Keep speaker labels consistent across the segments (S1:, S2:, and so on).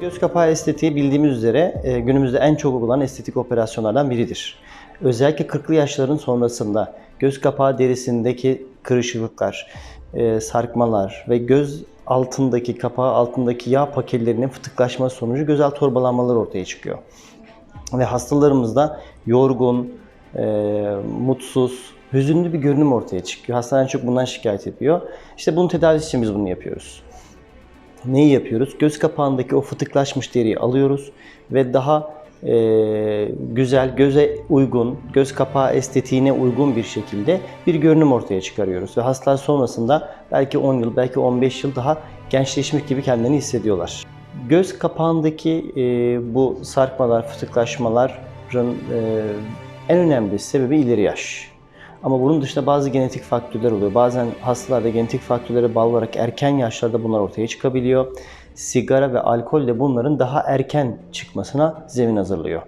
S1: Göz kapağı estetiği bildiğimiz üzere e, günümüzde en çok uygulanan estetik operasyonlardan biridir. Özellikle 40'lı yaşların sonrasında göz kapağı derisindeki kırışıklıklar, e, sarkmalar ve göz altındaki kapağı altındaki yağ pakellerinin fıtıklaşması sonucu gözaltı torbalanmalar ortaya çıkıyor. Ve hastalarımızda yorgun, e, mutsuz, hüzünlü bir görünüm ortaya çıkıyor. Hastalar en çok bundan şikayet ediyor. İşte bunun tedavisi için biz bunu yapıyoruz. Neyi yapıyoruz? Göz kapağındaki o fıtıklaşmış deriyi alıyoruz ve daha e, güzel, göze uygun, göz kapağı estetiğine uygun bir şekilde bir görünüm ortaya çıkarıyoruz. Ve hastalar sonrasında belki 10 yıl, belki 15 yıl daha gençleşmiş gibi kendilerini hissediyorlar. Göz kapağındaki e, bu sarkmalar, fıtıklaşmaların e, en önemli sebebi ileri yaş. Ama bunun dışında bazı genetik faktörler oluyor. Bazen hastalarda genetik faktörlere bağlı olarak erken yaşlarda bunlar ortaya çıkabiliyor. Sigara ve alkol de bunların daha erken çıkmasına zemin hazırlıyor.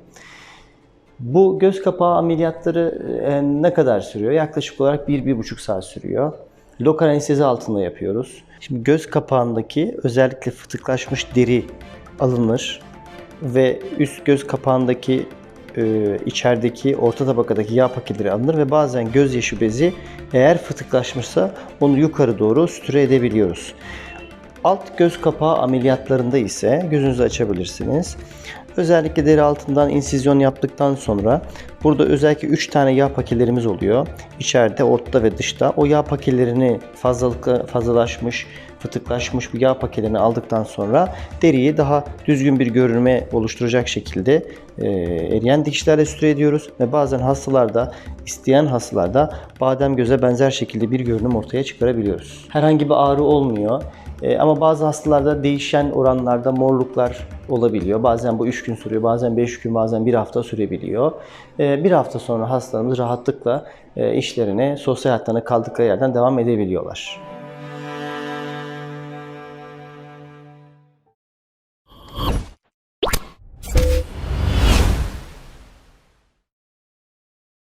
S1: Bu göz kapağı ameliyatları e, ne kadar sürüyor? Yaklaşık olarak 1-1,5 saat sürüyor. Lokal anestezi altında yapıyoruz. Şimdi göz kapağındaki özellikle fıtıklaşmış deri alınır ve üst göz kapağındaki e, içerideki orta tabakadaki yağ paketleri alınır ve bazen gözyaşı bezi eğer fıtıklaşmışsa onu yukarı doğru sütüre edebiliyoruz. Alt göz kapağı ameliyatlarında ise gözünüzü açabilirsiniz. Özellikle deri altından insizyon yaptıktan sonra burada özellikle 3 tane yağ pakelerimiz oluyor. İçeride, ortada ve dışta. O yağ pakelerini fazlalıkla fazlalaşmış, fıtıklaşmış bu yağ pakelerini aldıktan sonra deriyi daha düzgün bir görünüme oluşturacak şekilde e, eriyen dikişlerle süre ediyoruz ve bazen hastalarda isteyen hastalarda badem göze benzer şekilde bir görünüm ortaya çıkarabiliyoruz. Herhangi bir ağrı olmuyor. E, ama bazı hastalarda değişen oranlarda morluklar olabiliyor. Bazen bu 3 gün sürüyor, bazen 5 gün, bazen 1 hafta sürebiliyor. E, bir hafta sonra hastalarımız rahatlıkla e, işlerine, sosyal hayatlarına kaldıkları yerden devam edebiliyorlar.